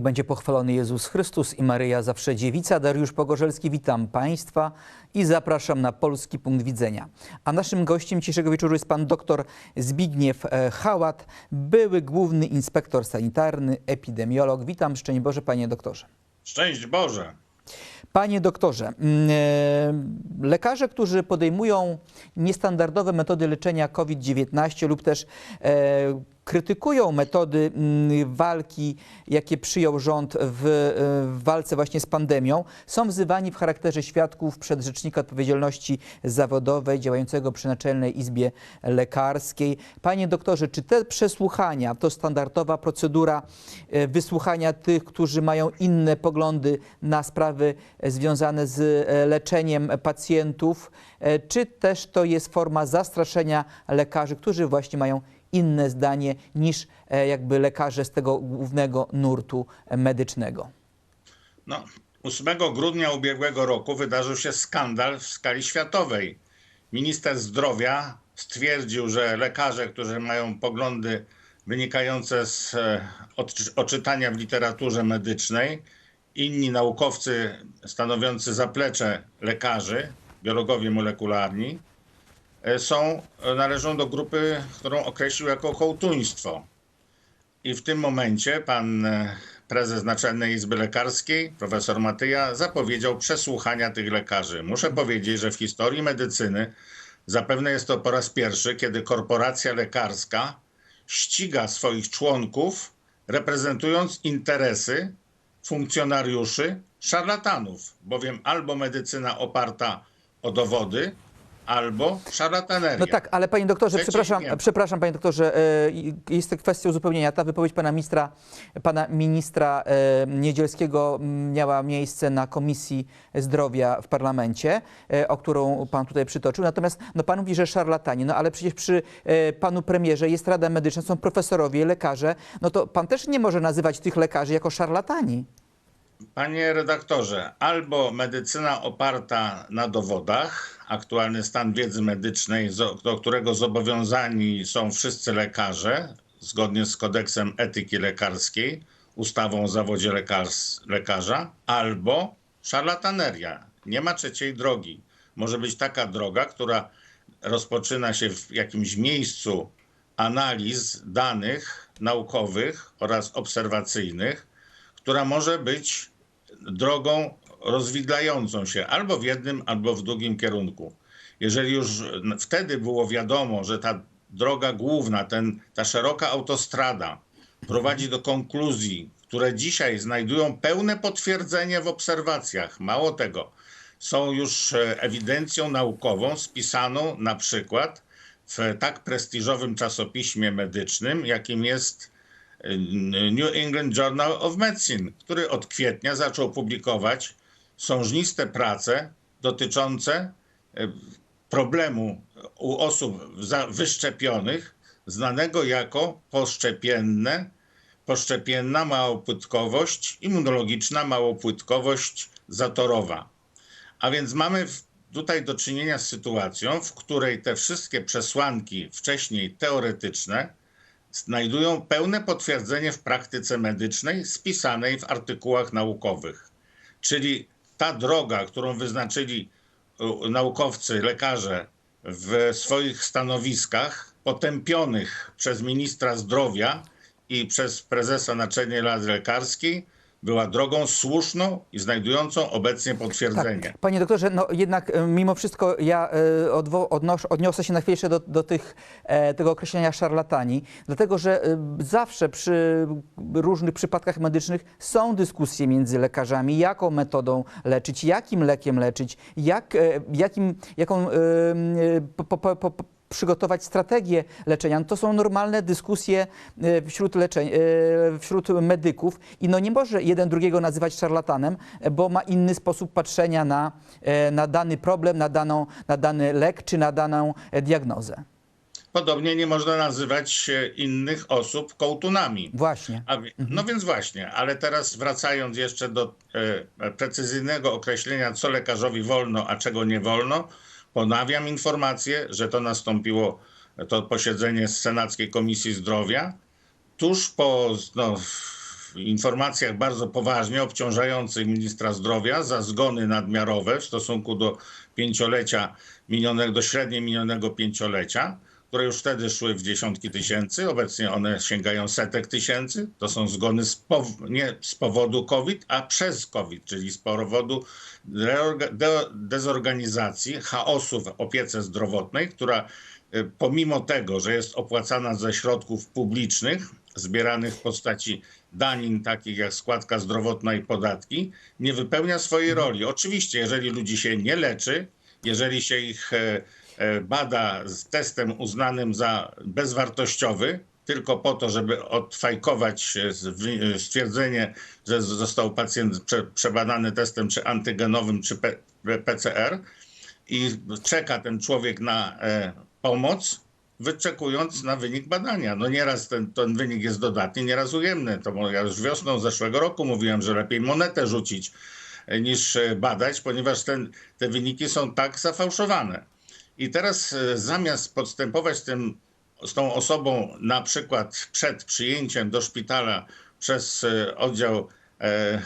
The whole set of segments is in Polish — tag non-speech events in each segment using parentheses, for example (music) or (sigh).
Niech będzie pochwalony Jezus Chrystus i Maryja zawsze dziewica. Dariusz Pogorzelski, witam Państwa i zapraszam na Polski Punkt Widzenia. A naszym gościem dzisiejszego wieczoru jest pan dr Zbigniew e, Hałat, były główny inspektor sanitarny, epidemiolog. Witam, szczęść Boże, panie doktorze. Szczęść Boże. Panie doktorze, mm, e, lekarze, którzy podejmują niestandardowe metody leczenia COVID-19 lub też e, krytykują metody mm, walki, jakie przyjął rząd w, e, w walce właśnie z pandemią, są wzywani w charakterze świadków przed Rzecznika Odpowiedzialności Zawodowej działającego przy Naczelnej Izbie Lekarskiej. Panie doktorze, czy te przesłuchania to standardowa procedura e, wysłuchania tych, którzy mają inne poglądy na sprawy związane z e, leczeniem pacjentów, czy też to jest forma zastraszenia lekarzy, którzy właśnie mają inne zdanie niż e, jakby lekarze z tego głównego nurtu medycznego? No, 8 grudnia ubiegłego roku wydarzył się skandal w skali światowej. Minister zdrowia stwierdził, że lekarze, którzy mają poglądy wynikające z e, odczy- odczytania w literaturze medycznej, inni naukowcy stanowiący zaplecze lekarzy, biologowie molekularni, są, e, należą do grupy, którą określił jako hołtuństwo. I w tym momencie pan e, prezes Naczelnej Izby Lekarskiej, profesor Matyja, zapowiedział przesłuchania tych lekarzy. Muszę powiedzieć, że w historii medycyny zapewne jest to po raz pierwszy, kiedy korporacja lekarska ściga swoich członków, reprezentując interesy funkcjonariuszy szarlatanów, bowiem albo medycyna oparta o dowody, albo szarlataneria. No tak, ale panie doktorze, przepraszam, nie przepraszam panie doktorze, e, jest to kwestia uzupełnienia. Ta wypowiedź pana ministra, pana ministra e, Niedzielskiego miała miejsce na Komisji Zdrowia w parlamencie, e, o którą pan tutaj przytoczył. Natomiast no, pan mówi, że szarlatani, no ale przecież przy panu premierze jest Rada Medyczna, są profesorowie, lekarze, no to pan też nie może nazywać tych lekarzy jako szarlatani. Panie redaktorze, albo medycyna oparta na dowodach, aktualny stan wiedzy medycznej, do którego zobowiązani są wszyscy lekarze, zgodnie z kodeksem etyki lekarskiej, ustawą o zawodzie lekars- lekarza, albo szarlataneria. Nie ma trzeciej drogi. Może być taka droga, która rozpoczyna się w jakimś miejscu analiz danych naukowych oraz obserwacyjnych, która może być drogą rozwidlającą się albo w jednym, albo w drugim kierunku. Jeżeli już wtedy było wiadomo, że ta droga główna, ten, ta szeroka autostrada prowadzi do konkluzji, które dzisiaj znajdują pełne potwierdzenie w obserwacjach, mało tego, są już e, ewidencją naukową spisaną na przykład w tak prestiżowym czasopiśmie medycznym, jakim jest New England Journal of Medicine, który od kwietnia zaczął publikować sążniste prace dotyczące e, problemu u osób wyszczepionych, znanego jako poszczepienne, poszczepienna małopłytkowość, immunologiczna małopłytkowość zatorowa. A więc mamy tutaj do czynienia z sytuacją, w której te wszystkie przesłanki wcześniej teoretyczne znajdują pełne potwierdzenie w praktyce medycznej spisanej w artykułach naukowych. Czyli ta droga, którą wyznaczyli y, naukowcy, lekarze w swoich stanowiskach, potępionych przez ministra zdrowia i przez prezesa Naczelnej Rady Lekarskiej, była drogą słuszną i znajdującą obecnie potwierdzenie. Tak. Panie doktorze, no jednak e, mimo wszystko ja e, odwo- odnosz, odniosę się na chwilę do, do tych, e, tego określenia szarlatani, dlatego że zawsze przy różnych przypadkach medycznych są dyskusje między lekarzami, jaką metodą leczyć, jakim lekiem leczyć, jak, jakim, jaką po, po, po, przygotować strategię leczenia. No to są normalne dyskusje e, wśród, leczeń, e, wśród medyków i no nie może jeden drugiego nazywać szarlatanem, bo ma inny sposób patrzenia na, e, na dany problem, na, daną, na dany lek czy na daną diagnozę. Podobnie nie można nazywać innych osób kołtunami. Właśnie. A, wie- no więc właśnie, ale teraz wracając jeszcze do e, precyzyjnego określenia, co lekarzowi wolno, a czego nie wolno, ponawiam informację, że to nastąpiło, to posiedzenie Senackiej Komisji Zdrowia, tuż po no, informacjach bardzo poważnie obciążających ministra zdrowia za zgony nadmiarowe w stosunku do pięciolecia minionego, do średniej minionego pięciolecia, które już wtedy szły w dziesiątki tysięcy, obecnie one sięgają setek tysięcy. To są zgony z nie z powodu COVID, a przez COVID, czyli z powodu de- dezorganizacji, chaosu w opiece zdrowotnej, która y, pomimo tego, że jest opłacana ze środków publicznych, zbieranych w postaci danin takich jak składka zdrowotna i podatki, nie wypełnia swojej roli. Oczywiście, jeżeli ludzi się nie leczy, jeżeli się ich e, bada z testem uznanym za bezwartościowy, tylko po to, żeby odfajkować e, e, stwierdzenie, że został pacjent prze, przebadany testem czy antygenowym, czy PCR i czeka ten człowiek na e, pomoc, wyczekując na wynik badania. No nieraz ten, ten wynik jest dodatni, nieraz ujemny. To ja już wiosną zeszłego roku mówiłem, że lepiej monetę rzucić e, niż e, badać, ponieważ ten, te wyniki są tak zafałszowane. I teraz e, zamiast podstępować tym, z tą osobą na przykład przed przyjęciem do szpitala przez e, oddział, e,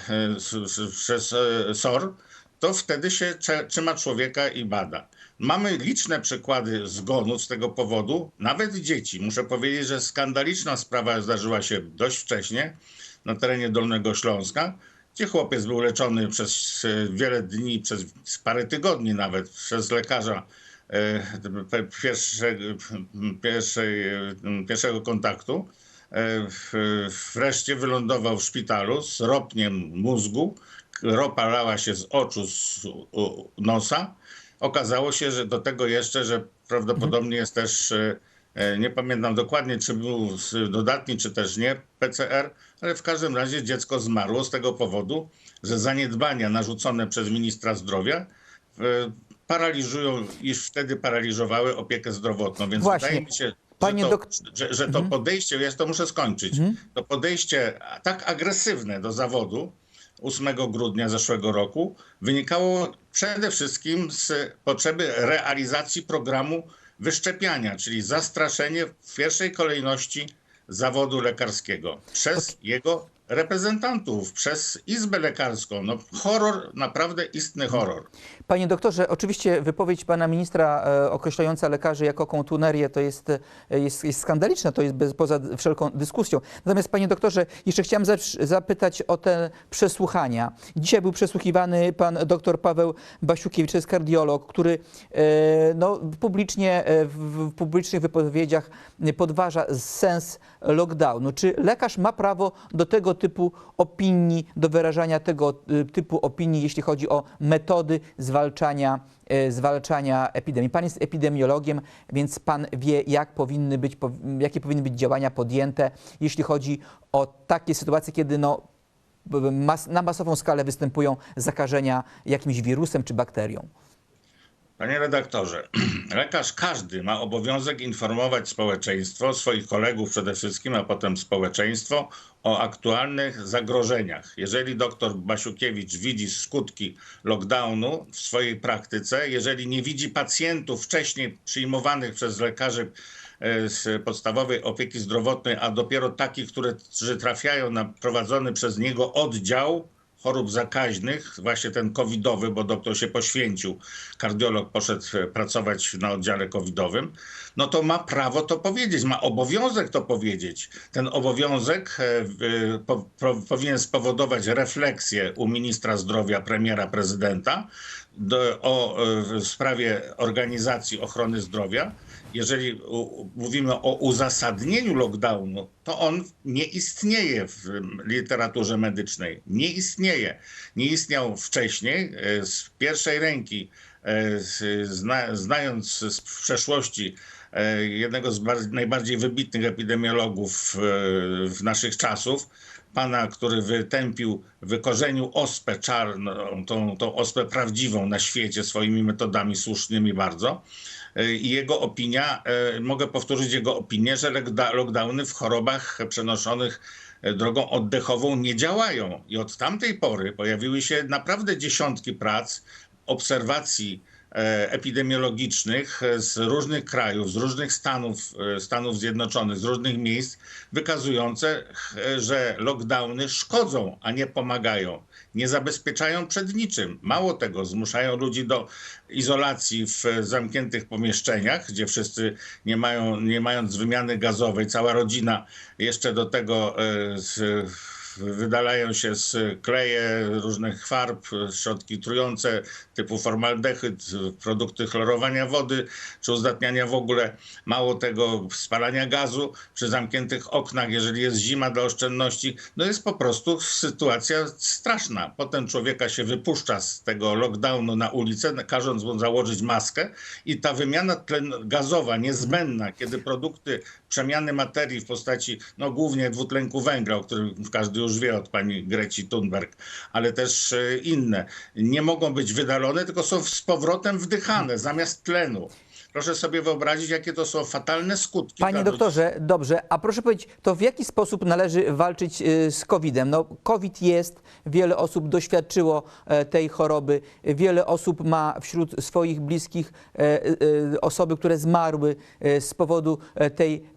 przez SOR, to wtedy się trzyma człowieka i bada. Mamy liczne przykłady zgonów z tego powodu, nawet dzieci. Muszę powiedzieć, że skandaliczna sprawa zdarzyła się dość wcześnie na terenie Dolnego Śląska, gdzie chłopiec był leczony przez wiele dni, przez parę tygodni nawet przez lekarza pierwsze, e, pierwszego kontaktu. E, Wreszcie wylądował w szpitalu z ropniem mózgu. Ropa lała się z oczu, z nosa. Okazało się, że do tego jeszcze, że prawdopodobnie jest też, e, nie pamiętam dokładnie, czy był dodatni, czy też nie, PCR, ale w każdym razie dziecko zmarło z tego powodu, że zaniedbania narzucone przez ministra zdrowia paraliżują, iż wtedy paraliżowały opiekę zdrowotną. Więc Właśnie. wydaje mi się, Panie że to, dok- że, że to podejście, ja to muszę skończyć, to podejście tak agresywne do zawodu 8 grudnia zeszłego roku wynikało przede wszystkim z potrzeby realizacji programu wyszczepiania, czyli zastraszenie w pierwszej kolejności zawodu lekarskiego przez jego reprezentantów, przez Izbę Lekarską. No, horror, naprawdę istny horror. Panie doktorze, oczywiście wypowiedź pana ministra e, określająca lekarzy jako kontunerię to jest, e, jest, jest skandaliczna, to jest bez, poza wszelką dyskusją. Natomiast panie doktorze, jeszcze chciałem zapytać- o te przesłuchania. Dzisiaj był przesłuchiwany pan doktor Paweł Basiukiewicz, jest kardiolog, który e, no, publicznie, w publicznych wypowiedziach podważa sens lockdownu. Czy lekarz ma prawo do tego typu opinii, do wyrażania tego y, typu opinii, jeśli chodzi o metody zwalczania, e, zwalczania epidemii? Pan jest epidemiologiem, więc pan wie, jak powinny być, jakie powinny być działania podjęte, jeśli chodzi o takie sytuacje, kiedy no, mas, na masową skalę występują zakażenia jakimś wirusem czy bakterią. Panie redaktorze, (clears throat) lekarz każdy ma obowiązek informować społeczeństwo, swoich kolegów przede wszystkim, a potem społeczeństwo o aktualnych zagrożeniach. Jeżeli doktor Basiukiewicz widzi skutki lockdownu w swojej praktyce, jeżeli nie widzi pacjentów wcześniej przyjmowanych przez lekarzy e, z podstawowej opieki zdrowotnej, a dopiero takich, które, trafiają na prowadzony przez niego oddział, chorób zakaźnych, właśnie ten covidowy, bo doktor się poświęcił, kardiolog poszedł e, pracować na oddziale covidowym, no to ma prawo to powiedzieć, ma obowiązek to powiedzieć. Ten obowiązek e, w- po, po, powinien spowodować refleksję u ministra zdrowia, premiera, prezydenta do, o e, w sprawie organizacji ochrony zdrowia. Jeżeli mówimy o uzasadnieniu lockdownu, to on nie istnieje w literaturze medycznej. Nie istnieje. Nie istniał wcześniej. E, Z pierwszej ręki, e, zna, znając z przeszłości e, jednego z bar- najbardziej wybitnych epidemiologów w naszych czasów, pana, który wytępił, wykorzenił ospę czarną, tą, tą ospę prawdziwą na świecie swoimi metodami słusznymi bardzo. E, I jego opinia, e, mogę powtórzyć jego opinię, że lockdowny w chorobach przenoszonych e, drogą oddechową nie działają. I od tamtej pory pojawiły się naprawdę dziesiątki prac, obserwacji epidemiologicznych e, z różnych krajów, z różnych stanów, e, Stanów Zjednoczonych, z różnych miejsc, wykazujące, e, że lockdowny szkodzą, a nie pomagają. Nie zabezpieczają przed niczym. Mało tego, zmuszają ludzi do izolacji w zamkniętych pomieszczeniach, gdzie wszyscy nie mają, nie mając wymiany gazowej, cała rodzina jeszcze do tego z, wydalają się z kleje różnych farb, środki trujące typu formaldehyd, produkty chlorowania wody czy uzdatniania w ogóle. Mało tego, spalania gazu przy zamkniętych oknach, jeżeli jest zima dla oszczędności. No jest po prostu sytuacja straszna. Potem człowieka się wypuszcza z tego lockdownu na ulicę, każąc mu założyć maskę i ta wymiana tlen gazowa niezbędna, kiedy produkty przemiany materii w postaci no głównie dwutlenku węgla, o którym każdy już wie od pani Greci Thunberg, ale też e, inne, nie mogą być wydalone, tylko są z powrotem wdychane zamiast tlenu. Proszę sobie wyobrazić, jakie to są fatalne skutki. Panie ludzi. doktorze, dobrze, a proszę powiedzieć, to w jaki sposób należy walczyć y, z COVID-em? No, COVID jest, wiele osób doświadczyło e, tej choroby, wiele osób ma wśród swoich bliskich e, e, osoby, które zmarły e, z powodu e, tej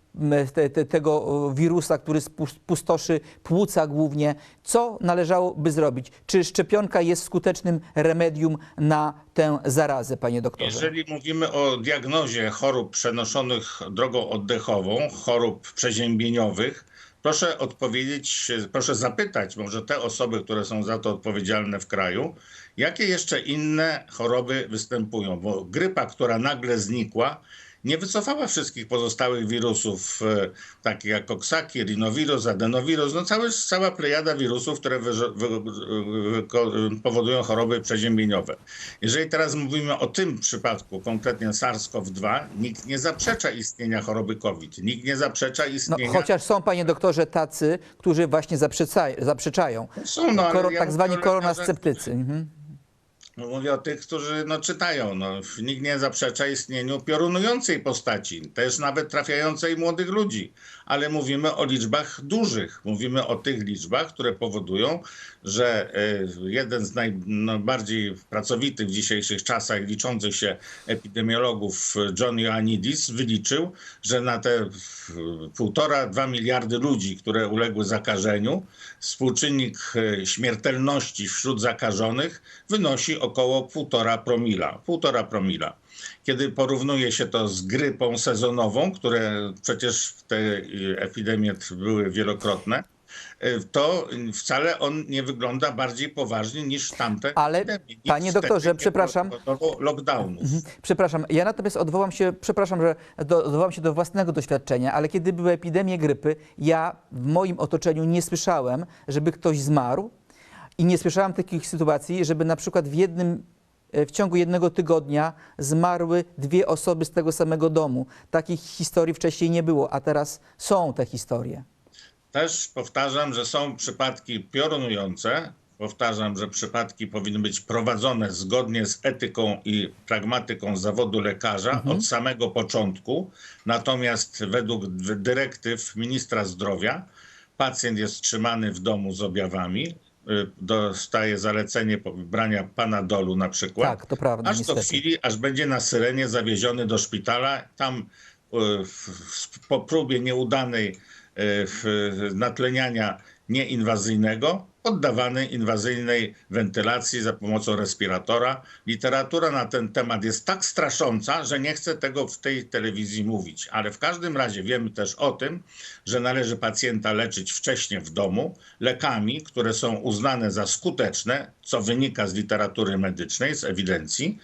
te, te, tego wirusa, który pustoszy płuca głównie. Co należałoby zrobić? Czy szczepionka jest skutecznym remedium na tę zarazę, panie doktorze? Jeżeli mówimy o diagnozie chorób przenoszonych drogą oddechową, chorób przeziębieniowych, proszę odpowiedzieć, proszę zapytać może te osoby, które są za to odpowiedzialne w kraju, jakie jeszcze inne choroby występują, bo grypa, która nagle znikła, nie wycofała wszystkich pozostałych wirusów, e, takich jak koksaki, rinowirus, adenowirus, no cały, cała plejada wirusów, które wy, wy, ko- powodują choroby przeziębieniowe. Jeżeli teraz mówimy o tym przypadku, konkretnie SARS-CoV-2, nikt nie zaprzecza istnienia choroby COVID. Nikt nie zaprzecza No, istnienia... chociaż są, panie doktorze, tacy, którzy właśnie zaprzeczają. zaprzeczają. Są, no, Koro, ja tak zwani koronasceptycy. Mhm. No, Mówię o tych, którzy no, czytają. No, nikt nie zaprzecza istnieniu piorunującej postaci, też nawet trafiającej młodych ludzi. Ale mówimy o liczbach dużych. Mówimy o tych liczbach, które powodują, że e, jeden z najbardziej pracowitych w dzisiejszych czasach liczących się epidemiologów, John Ioannidis, wyliczył, że na te e, półtora, dwa miliardy ludzi, które uległy zakażeniu, współczynnik e, śmiertelności wśród zakażonych wynosi około półtora promila. Półtora promila. Kiedy porównuje się to z grypą sezonową, które przecież te e, epidemie były wielokrotne, e, to wcale on nie wygląda bardziej poważnie niż tamte Ale, panie doktorze, przepraszam. powodował lockdownów. Przepraszam, ja natomiast odwołam się, przepraszam, że do, odwołam się do własnego doświadczenia, ale kiedy były epidemie grypy, ja w moim otoczeniu nie słyszałem, żeby ktoś zmarł i nie słyszałem takich sytuacji, żeby na przykład w jednym w ciągu jednego tygodnia zmarły dwie osoby z tego samego domu. Takich historii wcześniej nie było, a teraz są te historie. Też powtarzam, że są przypadki piorunujące. Powtarzam, że przypadki powinny być prowadzone zgodnie z etyką i pragmatyką zawodu lekarza od samego początku. Natomiast według dyrektyw ministra zdrowia pacjent jest trzymany w domu z objawami. Y, Dostaje zalecenie brania panadolu na przykład. Tak, to prawda, Aż do chwili, aż będzie na syrenie zawieziony do szpitala. Tam y, w- w- po próbie nieudanej y, w- natleniania nieinwazyjnego poddawany inwazyjnej wentylacji za pomocą respiratora. Literatura na ten temat jest tak strasząca, że nie chcę tego w tej telewizji mówić, ale w każdym razie wiemy też o tym, że należy pacjenta leczyć wcześniej w domu lekami, które są uznane za skuteczne, co wynika z literatury medycznej, z ewidencji.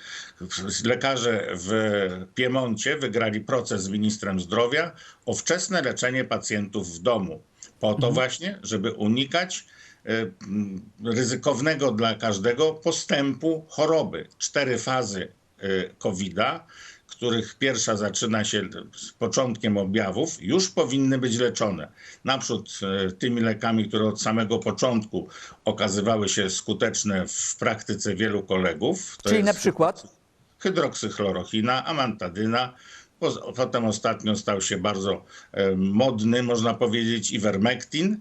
Lekarze w Piemoncie wygrali proces z ministrem zdrowia o wczesne leczenie pacjentów w domu. Po to właśnie, żeby unikać e, ryzykownego dla każdego postępu choroby. Cztery fazy e, COVID-a, których pierwsza zaczyna się z początkiem objawów, już powinny być leczone. Naprzód e, tymi lekami, które od samego początku okazywały się skuteczne w praktyce wielu kolegów. Czyli na przykład? hydroksychlorochina, amantadyna. Po- Potem ostatnio stał się bardzo e, modny, można powiedzieć, ivermectin.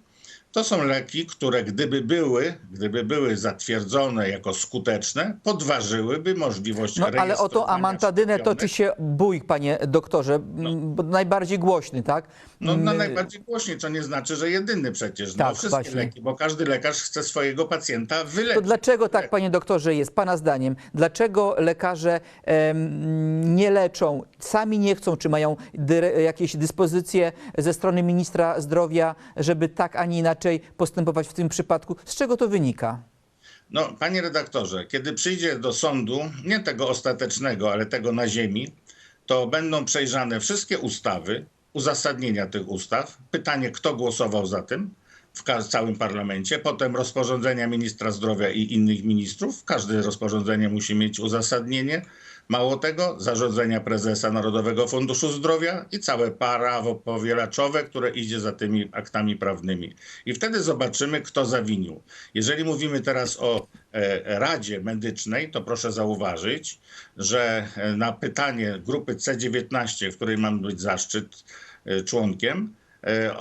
To są leki, które gdyby były, gdyby były zatwierdzone jako skuteczne, podważyłyby możliwość No ale o tą amantadynę toczy się bój, panie doktorze, bo najbardziej głośny, tak? No, no Mm, najbardziej głośniej, co nie znaczy, że jedyny przecież. Tak, no, wszystkie właśnie. leki, bo każdy lekarz chce swojego pacjenta wyleczyć. To dlaczego tak, panie doktorze, jest, pana zdaniem? Dlaczego lekarze em, nie leczą, sami nie chcą, czy mają dyre, jakieś dyspozycje ze strony ministra zdrowia, żeby tak, a nie inaczej postępować w tym przypadku? Z czego to wynika? No, panie redaktorze, kiedy przyjdzie do sądu, nie tego ostatecznego, ale tego na ziemi, to będą przejrzane wszystkie ustawy, uzasadnienia tych ustaw, pytanie, kto głosował za tym w całym parlamencie, potem rozporządzenia ministra zdrowia i innych ministrów. Każde rozporządzenie musi mieć uzasadnienie. Mało tego, zarządzenia prezesa Narodowego Funduszu Zdrowia i całe prawo powielaczowe, które idzie za tymi aktami prawnymi. I wtedy zobaczymy, kto zawinił. Jeżeli mówimy teraz o Radzie Medycznej, to proszę zauważyć, że e, na pytanie grupy C19, w której mam być zaszczyt e, członkiem, e,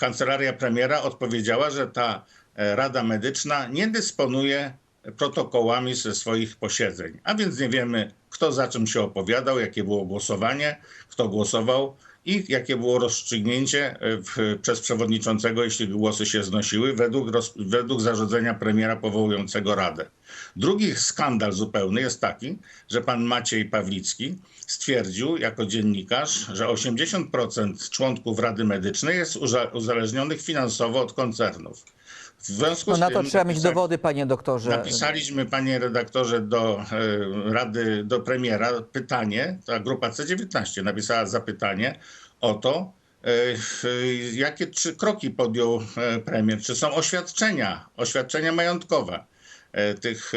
kancelaria premiera odpowiedziała, że ta e, Rada Medyczna nie dysponuje protokołami ze swoich posiedzeń. A więc nie wiemy, kto za czym się opowiadał, jakie było głosowanie, kto głosował i jakie było rozstrzygnięcie e, w, przez przewodniczącego, jeśli głosy się znosiły, według, roz, według zarządzenia premiera powołującego Radę. Drugi skandal zupełny jest taki, że pan Maciej Pawlicki stwierdził jako dziennikarz, że 80% członków Rady Medycznej jest uza- uzależnionych finansowo od koncernów. W związku No na to trzeba mieć dowody, panie doktorze. Napisaliśmy, panie redaktorze, do e, Rady, do premiera pytanie, ta grupa C19 napisała zapytanie o to, e, jakie trzy kroki podjął e, premier, czy są oświadczenia, oświadczenia majątkowe tych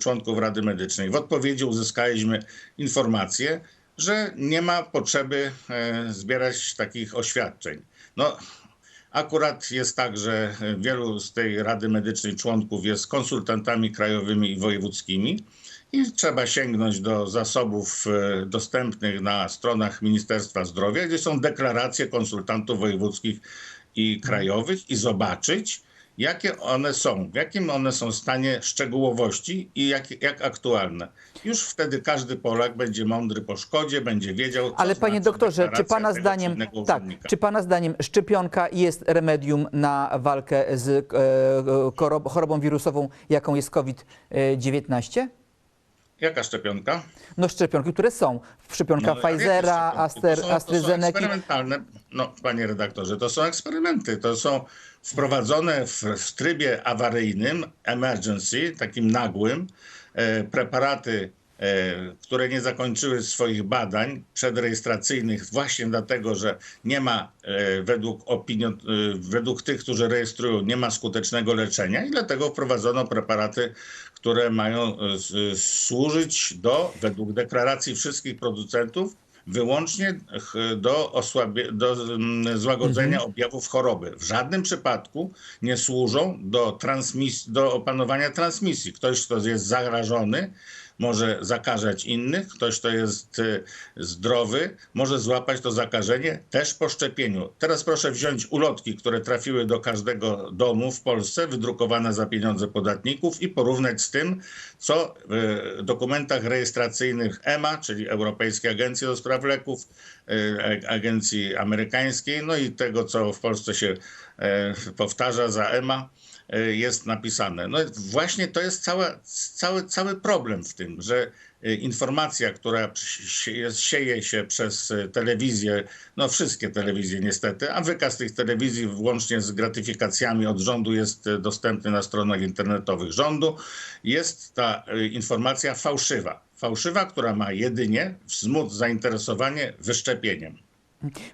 członków Rady Medycznej. W odpowiedzi uzyskaliśmy informację, że nie ma potrzeby zbierać takich oświadczeń. No, Akurat jest tak, że wielu z tej Rady Medycznej członków jest konsultantami krajowymi i wojewódzkimi i trzeba sięgnąć do zasobów e, dostępnych na stronach Ministerstwa Zdrowia, gdzie są deklaracje konsultantów wojewódzkich i krajowych i zobaczyć, jakie one są, w jakim one są stanie szczegółowości i jak, jak aktualne. Już wtedy każdy Polak będzie mądry po szkodzie, będzie wiedział, co Ale panie znaczy doktorze, czy pana zdaniem, tak, czy pana zdaniem szczepionka jest remedium na walkę z e, chorob- chorobą wirusową, jaką jest COVID-19? Jaka szczepionka? No szczepionki, które są. Szczepionka No, Pfizera, szczepionki? Aster, to są, to są AstraZeneca. eksperymentalne, no panie redaktorze, to są eksperymenty, to są wprowadzone w, w trybie awaryjnym, emergency, takim nagłym, e, preparaty, e, które nie zakończyły swoich badań przedrejestracyjnych właśnie dlatego, że nie ma e, według opinii, e, według tych, którzy rejestrują, nie ma skutecznego leczenia i dlatego wprowadzono preparaty, które mają e, służyć do, według deklaracji wszystkich producentów, wyłącznie do, osłabie, do mm, złagodzenia objawów choroby. W żadnym przypadku nie służą do, transmis, do opanowania transmisji. Ktoś, kto jest zarażony, może zakażać innych, ktoś, kto jest y, zdrowy, może złapać to zakażenie? Też po szczepieniu. Teraz proszę wziąć ulotki, które trafiły do każdego domu w Polsce, wydrukowane za pieniądze podatników i porównać z tym, co w dokumentach rejestracyjnych EMA, czyli Europejskiej Agencji do Spraw Leków, y, Agencji Amerykańskiej, no i tego, co w Polsce się e, powtarza za EMA, jest napisane. No właśnie to jest cała, cały, cały problem w tym, że e, informacja, która sieje się przez e, telewizję, no wszystkie telewizje niestety, a wykaz tych telewizji włącznie z gratyfikacjami od rządu jest e, dostępny na stronach internetowych rządu, jest ta e, informacja fałszywa. Fałszywa, która ma jedynie wzmóc zainteresowanie wyszczepieniem.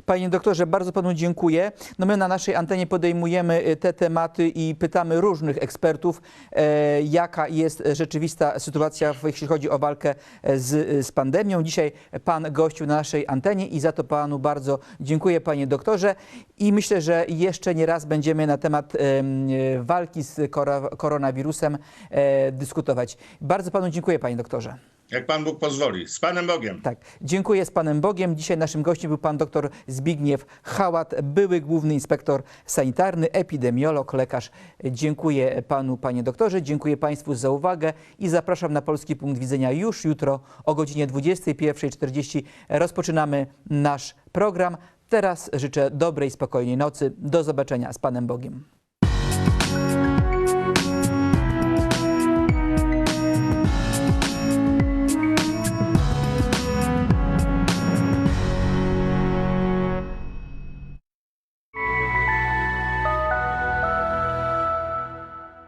Panie doktorze, bardzo panu dziękuję. No my na naszej antenie podejmujemy y, te tematy i pytamy różnych ekspertów, e, jaka jest rzeczywista sytuacja, jeśli chodzi o walkę e, z, z pandemią. Dzisiaj pan gościł na naszej antenie i za to panu bardzo dziękuję, panie doktorze. I myślę, że jeszcze nie raz będziemy na temat em, e, walki z koronawirusem e, dyskutować. Bardzo panu dziękuję, panie doktorze. Jak Pan Bóg pozwoli. Z Panem Bogiem. Tak, dziękuję z Panem Bogiem. Dzisiaj naszym gościem był Pan dr Zbigniew Hałat, były główny inspektor sanitarny, epidemiolog, lekarz. Dziękuję Panu, Panie doktorze, dziękuję Państwu za uwagę i zapraszam na Polski Punkt Widzenia już jutro o godzinie 21.40. Rozpoczynamy nasz program. Teraz życzę dobrej, spokojnej nocy. Do zobaczenia z Panem Bogiem.